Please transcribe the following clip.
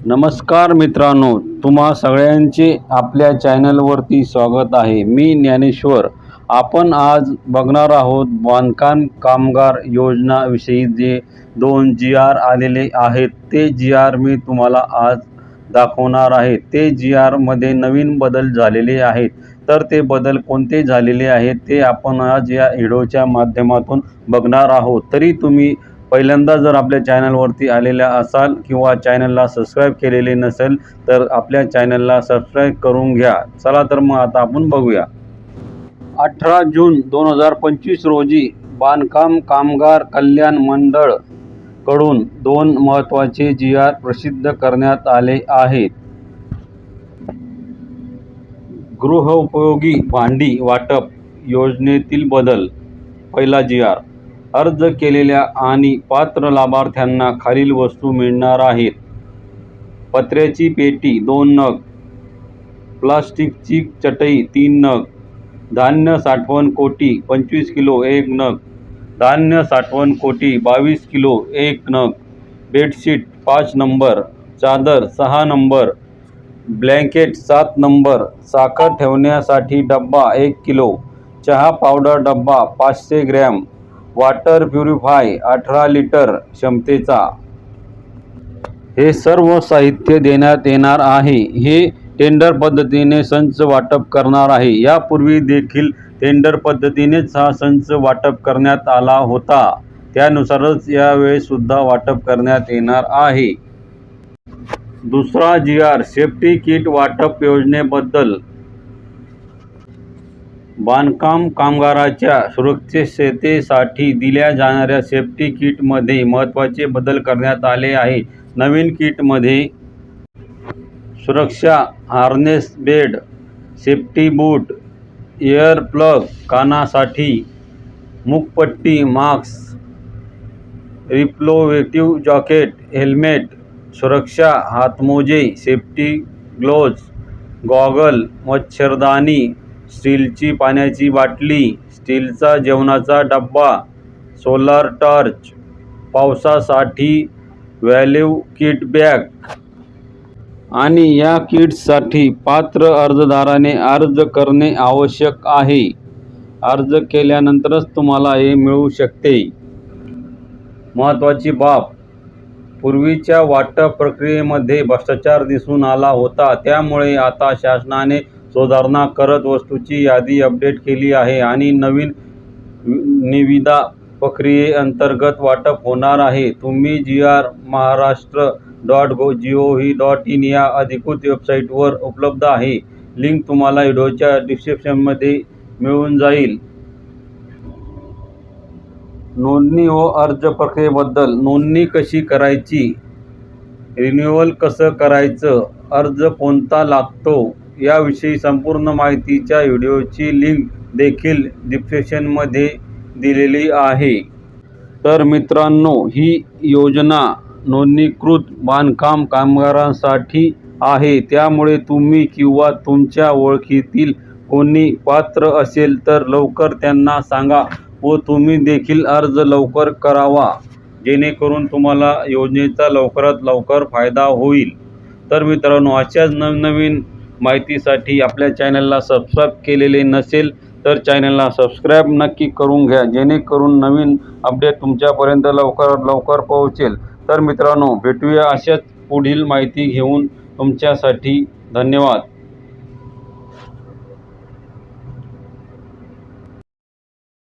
नमस्कार मित्रांनो तुम्हा सगळ्यांचे आपल्या चॅनलवरती स्वागत आहे. मी ज्ञानेश्वर. आपण आज बघणार आहोत बांधकाम कामगार योजनाविषयी जे दोन जी आर आलेले आहेत ते जी आर मी तुम्हाला आज दाखवणार आहे. ते जी आरमध्ये नवीन बदल झालेले आहेत. तर ते बदल कोणते झालेले आहेत ते आपण आज या व्हिडिओच्या माध्यमातून बघणार आहोत. तरी तुम्ही पहिल्यांदा जर आपल्या चॅनलवरती आलेल्या असाल किंवा चॅनलला सबस्क्राईब केलेले नसेल तर आपल्या चॅनलला सबस्क्राईब करून घ्या. चला तर मग आता आपण बघूया. अठरा जून दोन हजार पंचवीस रोजी बांधकाम कामगार कल्याण मंडळकडून दोन महत्त्वाचे जी आर प्रसिद्ध करण्यात आले आहेत. गृहोपयोगी भांडी वाटप योजनेतील बदल पहिला जी आर अर्ज केलेल्या आणि पात्र लाभार्थ्यांना खालील वस्तू मिळणार आहेत. पत्र्याची पेटी दोन नग प्लास्टिकची चटई तीन नग धान्य साठवण कोटी पंचवीस किलो एक नग धान्य साठवण कोटी बावीस किलो एक नग बेडशीट पाच नंबर चादर सहा नंबर ब्लँकेट सात नंबर साखर ठेवण्यासाठी डब्बा एक किलो चहा पावडर डब्बा पाचशे ग्रॅम वॉटर प्युरिफाय अठरा लिटर क्षमतेचा. हे सर्व साहित्य देण्यात येणार आहे. हे टेंडर पद्धतीने संच वाटप करणार आहे. यापूर्वी देखील टेंडर पद्धतीनेच हा संच वाटप करण्यात आला होता. त्यानुसारच यावेळीसुद्धा वाटप करण्यात येणार आहे. दुसरा जी आर सेफ्टी किट वाटप योजनेबद्दल बांधकाम कामगाराच्या सुरक्षिततेसाठी दिल्या जाणाऱ्या सेफ्टी किटमध्ये महत्त्वाचे बदल करण्यात आले आहे. नवीन किटमध्ये सुरक्षा harness bed safety boot air plug कानासाठी मुखपट्टी मास्क रिप्लोवेटिव्ह जॉकेट हेल्मेट सुरक्षा हातमोजे सेफ्टी ग्लोव्ज गॉगल मच्छरदाणी स्टीलची पाण्याची बाटली स्टीलचा जेवणाचा डब्बा सोलार टॉर्च पावसासाठी व्हॅल्यू किट बॅग. आणि या किट्ससाठी पात्र अर्जदाराने अर्ज करणे आवश्यक आहे. अर्ज केल्यानंतरच तुम्हाला हे मिळू शकते. महत्त्वाची बाब पूर्वीच्या वाटप प्रक्रियेमध्ये भ्रष्टाचार दिसून आला होता. त्यामुळे आता शासनाने सुधारणा करत वस्तूची यादी अपडेट केली आहे आणि नवीन निविदा प्रक्रियेअंतर्गत वाटप होणार आहे. तुम्ही G R Maharashtra dot gov G O V dot in या अधिकृत वेबसाईटवर उपलब्ध आहे. लिंक तुम्हाला व्हिडिओच्या डिस्क्रिप्शनमध्ये मिळून जाईल. नोंदणी व अर्ज प्रक्रियेबद्दल नोंदणी कशी करायची? रिन्युअल कसं करायचं? अर्ज कोणता लागतो? याविषयी संपूर्ण माहितीच्या व्हिडिओची लिंक देखील डिस्क्रिप्शनमध्ये दिलेली आहे. तर मित्रांनो ही योजना नोंदणीकृत बांधकाम कामगारांसाठी आहे. त्यामुळे तुम्ही किंवा तुमच्या ओळखीतील कोणी पात्र असेल तर लवकर त्यांना सांगा व तुम्ही देखील अर्ज लवकर करावा. जेणेकरून तुम्हाला योजनेचा लवकरात लवकर फायदा होईल. तर मित्रांनो अशाच नवनवीन माहितीसाठी आपल्या चॅनलला सबस्क्राईब केलेले नसेल तर चॅनलला सबस्क्राईब नक्की करून घ्या. जेणेकरून नवीन अपडेट तुमच्यापर्यंत लवकरात लवकर पोहोचेल. तर मित्रांनो भेटूया अशाच पुढील माहिती घेऊन. तुमच्यासाठी धन्यवाद.